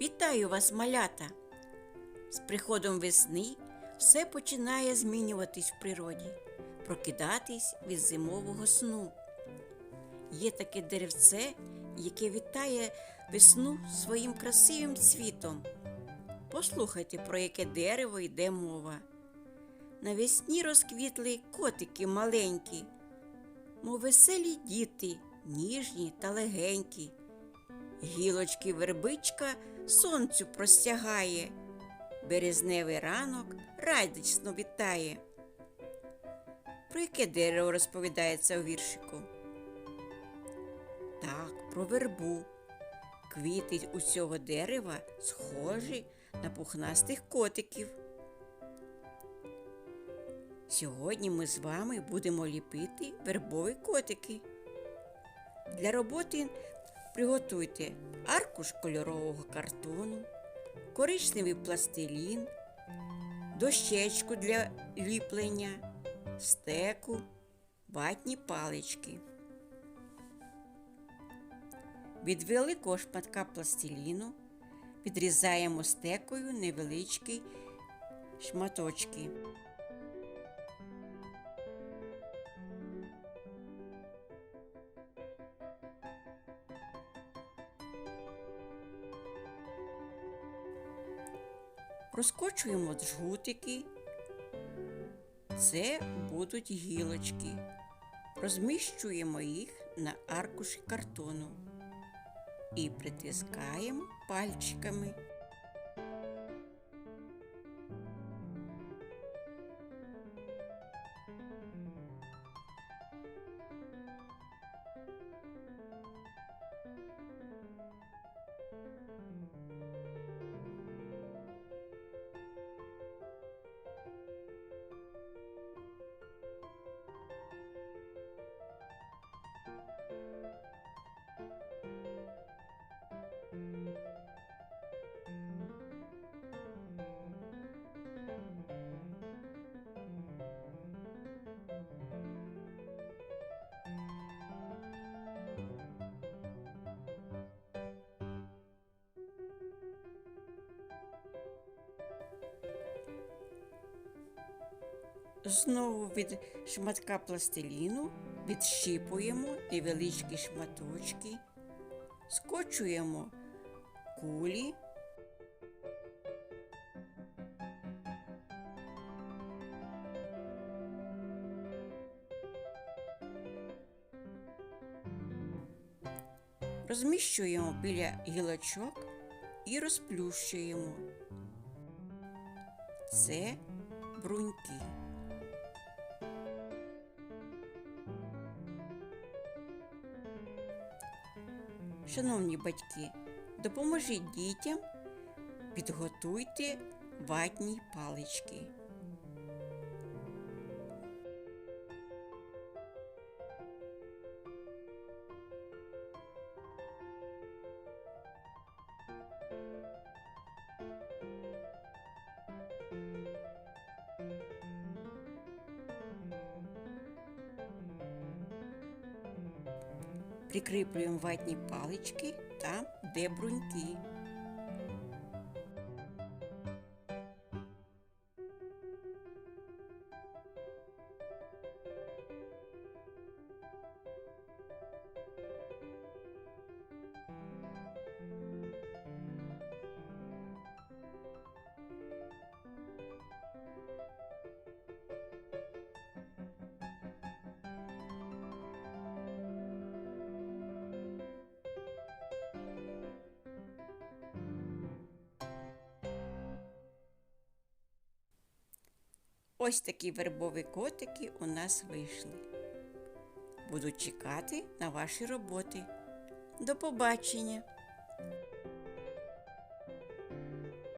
Вітаю вас, малята! З приходом весни все починає змінюватись в природі, прокидатись від зимового сну. Є таке деревце, яке вітає весну своїм красивим цвітом. Послухайте, про яке дерево йде мова. Навесні розквітли котики маленькі, мов веселі діти, ніжні та легенькі. Гілочки вербичка сонцю простягає, березневий ранок радісно вітає. Про яке дерево розповідається у віршику? Так, про вербу. Квіти у цього дерева схожі на пухнастих котиків. Сьогодні ми з вами будемо ліпити вербові котики. Для роботи приготуйте аркуш кольорового картону, коричневий пластилін, дощечку для ліплення, стеку, ватні палички. Від великого шматка пластиліну відрізаємо стекою невеличкі шматочки. Розкочуємо джгутики. Це будуть гілочки. Розміщуємо їх на аркуші картону і притискаємо пальчиками. Знову від шматка пластиліну відщіпуємо невеличкі шматочки, скочуємо кулі. Розміщуємо біля гілочок і розплющуємо. Це бруньки. Шановні батьки, допоможіть дітям, підготуйте ватні палички. Прикріплюємо ватні палички там, де Ось такі вербові котики у нас вийшли. Буду чекати на ваші роботи. До побачення!